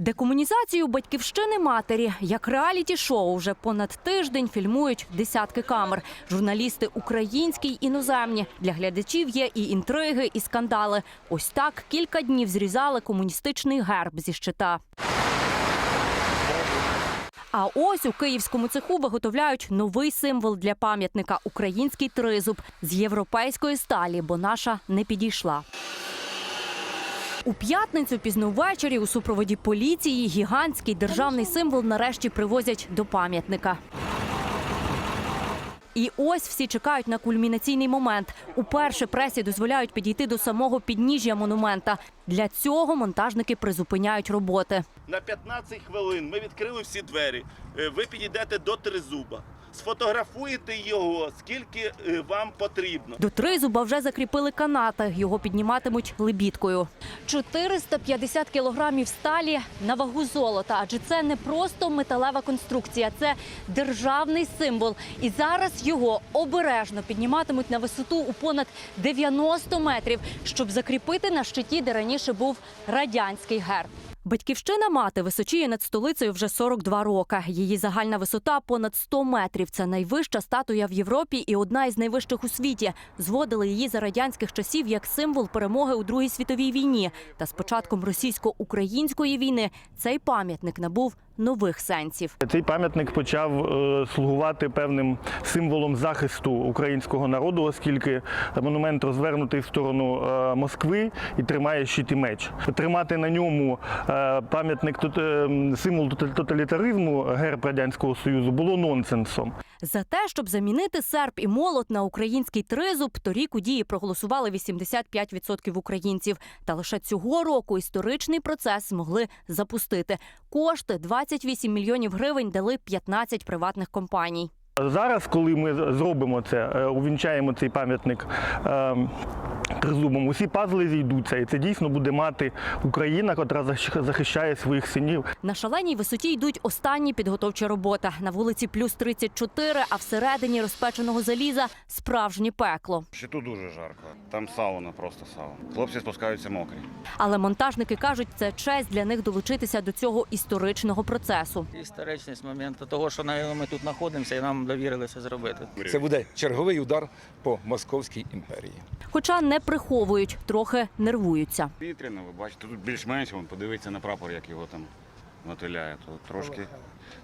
Декомунізацію батьківщини матері як реаліті-шоу вже понад тиждень фільмують десятки камер. Журналісти українські й іноземні. Для глядачів є і інтриги, і скандали. Ось так кілька днів зрізали комуністичний герб зі щита. А ось у київському цеху виготовляють новий символ для пам'ятника український тризуб з європейської сталі, бо наша не підійшла. У п'ятницю пізно ввечері у супроводі поліції гігантський державний символ нарешті привозять до пам'ятника. І ось всі чекають на кульмінаційний момент. Уперше пресі дозволяють підійти до самого підніжжя монумента. Для цього монтажники призупиняють роботи. На 15 хвилин ми відкрили всі двері. Е, Ви підійдете до тризуба, сфотографуєте його, скільки е, вам потрібно. До тризуба вже закріпили канати. Його підніматимуть лебідкою. 450 кілограмів сталі на вагу золота. Адже це не просто металева конструкція, це державний символ. І зараз його обережно підніматимуть на висоту у понад 90 метрів, щоб закріпити на щиті, де раніше був радянський герб. Батьківщина мати височіє над столицею вже 42 роки. Її загальна висота понад 100 метрів. Це найвища статуя в Європі і одна із найвищих у світі. Зводили її за радянських часів як символ перемоги у Другій світовій війні. Та з початком російсько-української війни цей пам'ятник набув нових сенсів. Цей пам'ятник почав е, слугувати певним символом захисту українського народу, оскільки монумент розвернутий в сторону е, Москви і тримає щит і меч. Тримати на ньому е, пам'ятник символ тоталітаризму герб радянського союзу було нонсенсом. За те, щоб замінити серп і молот на український тризуб, торік у дії проголосували 85% українців. Та лише цього року історичний процес змогли запустити. Кошти 28 мільйонів гривень дали 15 приватних компаній. Зараз, коли ми зробимо це, е, увінчаємо цей пам'ятник е, тризубом, усі пазли зійдуться, і це дійсно буде мати Україна, котра захищає своїх синів. На шаленій висоті йдуть останні підготовчі роботи. На вулиці плюс 34, а всередині розпеченого заліза справжнє пекло. Ще тут дуже жарко. Там сауна, просто сауна. Хлопці спускаються мокрі. Але монтажники кажуть, це честь для них долучитися до цього історичного процесу. Історичність моменту того, що ми тут знаходимося, і нам довірили це зробити. Це буде черговий удар по московській імперії. Хоча не приховують, трохи нервуються. Вітряно, ви бачите, тут більш-менш вон, подивіться на прапор, як його там мотиляє. То трошки,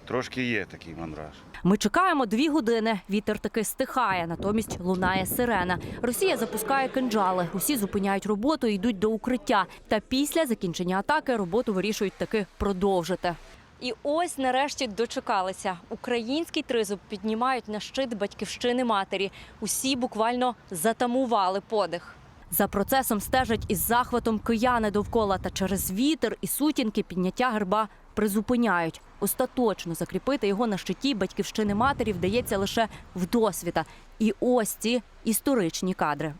трошки є такий мандраж. Ми чекаємо дві години. Вітер таки стихає, натомість лунає сирена. Росія запускає кинджали. Усі зупиняють роботу і йдуть до укриття. Та після закінчення атаки роботу вирішують таки продовжити. І ось нарешті дочекалися. Український тризуб піднімають на щит батьківщини матері. Усі буквально затамували подих. За процесом стежать із захватом кияни довкола та через вітер і сутінки підняття герба призупиняють. Остаточно закріпити його на щиті батьківщини матері вдається лише вдосвіта. І ось ці історичні кадри.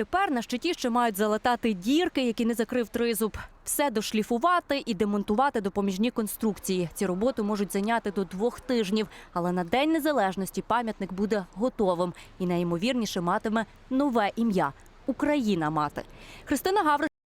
Тепер на щиті ще мають залатати дірки, які не закрив тризуб. Все дошліфувати і демонтувати допоміжні конструкції. Ці роботи можуть зайняти до двох тижнів, але на день незалежності пам'ятник буде готовим і найімовірніше матиме нове ім'я Україна мати. Христина Гавриш.